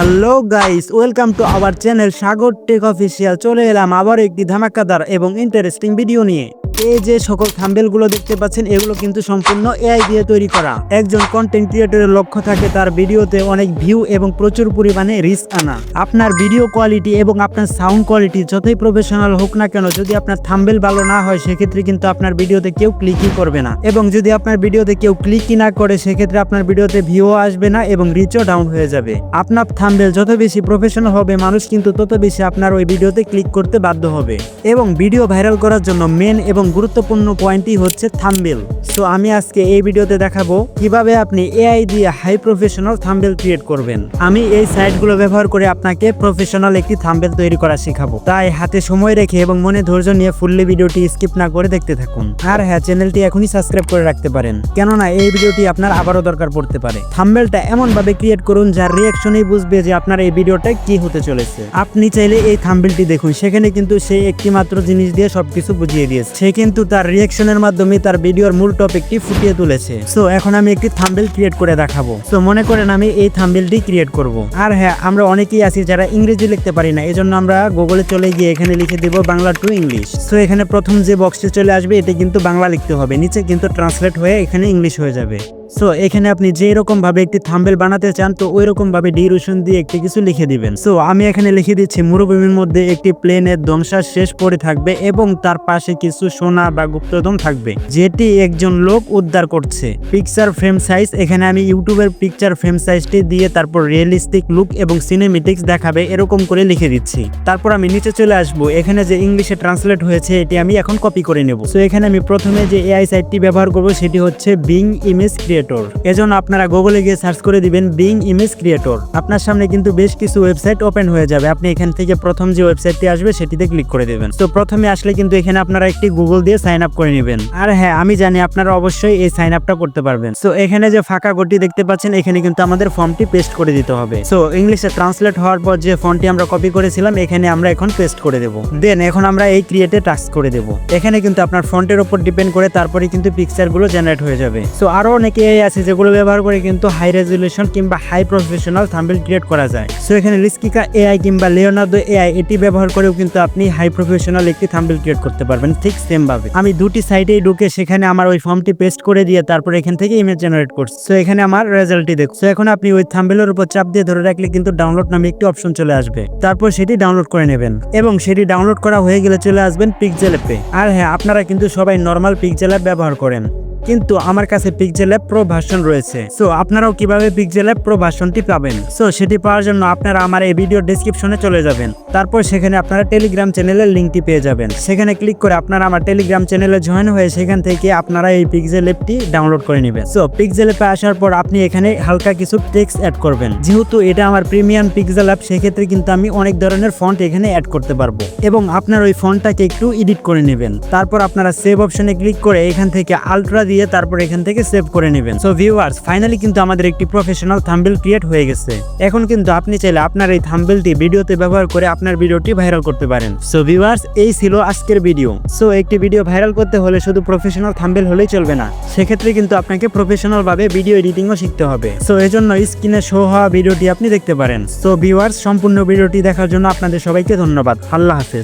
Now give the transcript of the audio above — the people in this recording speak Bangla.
Hello guys welcome to our channel Sagar tech official চলে এলাম আবার একটি ধামাকাদার এবং ইন্টারেস্টিং ভিডিও নিয়ে। এই যে সকল থাম্বেলগুলো দেখতে পাচ্ছেন, এগুলো কিন্তু সম্পূর্ণ এআই দিয়ে তৈরি করা। একজন কন্টেন্ট ক্রিয়েটরের লক্ষ্য থাকে তার ভিডিওতে অনেক ভিউ এবং প্রচুর পরিমাণে রিস্ক আনা। আপনার ভিডিও কোয়ালিটি এবং আপনার সাউন্ড কোয়ালিটি যতই প্রফেশনাল হোক না কেন, যদি আপনার থাম্বেল ভালো না হয়, সেক্ষেত্রে কিন্তু আপনার ভিডিওতে কেউ ক্লিকই করবে না। এবং যদি আপনার ভিডিওতে কেউ ক্লিকই না করে, সেক্ষেত্রে আপনার ভিডিওতে ভিউ আসবে না এবং রিচও ডাউন হয়ে যাবে। আপনার থাম্বেল যত বেশি প্রফেশনাল হবে, মানুষ কিন্তু তত বেশি আপনার ওই ভিডিওতে ক্লিক করতে বাধ্য হবে। এবং ভিডিও ভাইরাল করার জন্য মেন এবং গুরুত্বপূর্ণ পয়েন্টই হচ্ছে থাম্বেল সো আমি আজকে এই ভিডিওতে দেখাবো কীভাবে আপনি এআই দিয়ে হাই প্রফেশনাল থাম্বেল ক্রিয়েট করবেন। আমি এই সাইটগুলো ব্যবহার করে আপনাকে প্রফেশনাল একটি থাম্বেল তৈরি করা শেখাবো। তাই হাতে সময় রেখে এবং মনে ধৈর্য নিয়ে ফুললি ভিডিওটি স্কিপ না করে দেখতে থাকুন। আর হ্যাঁ চ্যানেলটি এখনই সাবস্ক্রাইব করে রাখতে পারেন। কেননা এই ভিডিওটি আপনার আবারও দরকার পড়তে পারে। থাম্বেলটা এমন ভাবে ক্রিয়েট করুন যার রিয়াকশনেই বুঝবে যে আপনার এই ভিডিওটা কি হতে চলেছে। আপনি চাইলে এই থাম্বেলটি দেখুন। সেখানে কিন্তু সে একটি মাত্র জিনিস দিয়ে সবকিছু বুঝিয়ে দিয়েছে। কিন্তু তার রিয়েকশনের মাধ্যমে তার ভিডিওর মূল টপিকটি ফুটিয়ে তুলেছে। সো এখন আমি একটি থাম্বেল ক্রিয়েট করে দেখাবো। সো মনে করেন আমি এই থাম্বেলটি ক্রিয়েট করব। আর হ্যাঁ আমরা অনেকেই আছি যারা ইংরেজি লিখতে পারি না, এজন্য আমরা গুগলে চলে গিয়ে এখানে লিখে দিব বাংলা টু ইংলিশ সো এখানে প্রথম যে বক্সটি চলে আসবে, এটি কিন্তু বাংলা লিখতে হবে। নিচে কিন্তু ট্রান্সলেট হয়ে এখানে ইংলিশ হয়ে যাবে। সো এখানে আপনি যে ভাবে একটি থাম্বেল বানাতে চান, তো ওই ভাবে ডিউরেশন দিয়ে একটি কিছু লিখে দিবেন। সো আমি এখানে লিখে দিচ্ছি, মরুভূমির মধ্যে একটি প্লেনের ধ্বংসার শেষ পড়ে থাকবে এবং তার পাশে কিছু সোনা বা গুপ্তধন থাকবে, যেটি একজন লোক উদ্ধার করছে। পিকচার ফ্রেম সাইজ এখানে আমি ইউটিউবের পিকচার ফ্রেম সাইজটি দিয়ে তারপর রিয়েলিস্টিক লুক এবং সিনেমেটিক্স দেখাবে, এরকম করে লিখে দিচ্ছি। তারপর আমি নিচে চলে আসব, এখানে যে ইংলিশে ট্রান্সলেট হয়েছে, এটি আমি এখন কপি করে নেব। সো এখানে আমি প্রথমে যে এআই সাইটটি ব্যবহার করব, সেটি হচ্ছে বিং ইমেজ ক্রিয়েটর এজন্য আপনারা গুগলে গিয়ে সার্চ করে দিবেন বিং ইমেজ ক্রিয়েটর আপনার সামনে কিন্তু বেশ কিছু ওয়েবসাইট ওপেন হয়ে যাবে। আপনি এখান থেকে প্রথম যে ওয়েবসাইটটি আসবে, সেটিতে ক্লিক করে দেবেন। তো প্রথমে আসলে কিন্তু এখানে আপনারা একটি গুগল দিয়ে সাইন আপ করে নেবেন। আর হ্যাঁ আমি জানি আপনারা অবশ্যই এই সাইন আপটা করতে পারবেন। সো এখানে যে ফাঁকা গটি দেখতে পাচ্ছেন, এখানে কিন্তু আমাদের ফর্মটি পেস্ট করে দিতে হবে। সো ইংলিশে ট্রান্সলেট হওয়ার পর যে ফর্মটি আমরা কপি করেছিলাম, এখানে আমরা এখন পেস্ট করে দেব। দেন এখন আমরা এই ক্রিয়েটে টাস্ক করে দেব। এখানে কিন্তু আপনার ফন্টের উপর ডিপেন্ড করে তারপরে কিন্তু পিকচারগুলো জেনারেট হয়ে যাবে। সো আরও অনেকে এই আছে যেগুলো ব্যবহার করে কিন্তু হাই রেজলিউশন কিংবা হাই প্রফেশনাল থাম্বেল ক্রিয়েট করা যায়। সো এখানে রিস্কিকা এআই কিংবা লিওনার্দো এআই এটি ব্যবহার করেও কিন্তু আপনি হাই প্রফেশনাল একটি থাম্বেল ক্রিয়েট করতে পারবেন ঠিক সেম ভাবে আমি দুটি সাইটেই ঢুকে সেখানে আমার ওই ফর্মটি পেস্ট করে দিয়ে তারপর এখান থেকে ইমেজ জেনারেট করছি। সো এখানে আমার রেজাল্টটি দেখো সো এখন আপনি ওই থাম্বেলের উপর চাপ দিয়ে ধরে রাখলে কিন্তু ডাউনলোড নামে একটি অপশন চলে আসবে। তারপর সেটি ডাউনলোড করে নেবেন এবং সেটি ডাউনলোড করা হয়ে গেলে চলে আসবেন পিকজেল অ্যাপে আর হ্যাঁ আপনারা কিন্তু সবাই নর্মাল পিকজেল অ্যাপ ব্যবহার করেন। কিন্তু আমার কাছে পিকজেল অ্যাপ প্রো ভার্সন রয়েছে। সো আপনারাও কীভাবে পিকজেল অ্যাপ প্রো ভার্সনটি পাবেন? সো সেটি পাওয়ার জন্য আপনারা আমার এই ভিডিও ডেসক্রিপশনে চলে যাবেন। তারপর সেখানে আপনারা টেলিগ্রাম চ্যানেলের লিঙ্কটি পেয়ে যাবেন। সেখানে ক্লিক করে আপনারা আমার টেলিগ্রাম চ্যানেলে জয়েন হয়ে সেখান থেকে আপনারা এই পিকজেল অ্যাপটি ডাউনলোড করে নেবেন। সো পিকজেল অ্যাপে আসার পর আপনি এখানে হালকা কিছু টেক্সট অ্যাড করবেন। যেহেতু এটা আমার প্রিমিয়াম পিকজেল অ্যাপ সেক্ষেত্রে কিন্তু আমি অনেক ধরনের ফন্ট এখানে অ্যাড করতে পারব। এবং আপনার ওই ফন্টটাকে একটু এডিট করে নেবেন। তারপর আপনারা সেভ অপশনে ক্লিক করে এখান থেকে আলট্রা দিয়ে তারপর এখান থেকে সেভ করে নেবেন। সো ভিউয়ার্স ফাইনালি কিন্তু আমাদের একটি প্রফেশনাল থাম্বেল ক্রিয়েট হয়ে গেছে। এখন কিন্তু আপনি চাইলে আপনার এই থাম্বেলটি ভিডিওতে ব্যবহার করে আপনার ভিডিওটি ভাইরাল করতে পারেন। সো ভিউয়ার্স এই ছিল আজকের ভিডিও সো একটি ভিডিও ভাইরাল করতে হলে শুধু প্রফেশনাল থাম্বেল হলেই চলবে না। সেক্ষেত্রে কিন্তু আপনাকে প্রফেশনাল ভাবে ভিডিও এডিটিংও শিখতে হবে। সো এজন্য স্ক্রিনে শো হওয়া ভিডিওটি আপনি দেখতে পারেন। সো ভিউয়ার্স সম্পূর্ণ ভিডিওটি দেখার জন্য আপনাদের সবাইকে ধন্যবাদ। আল্লাহ হাফেজ।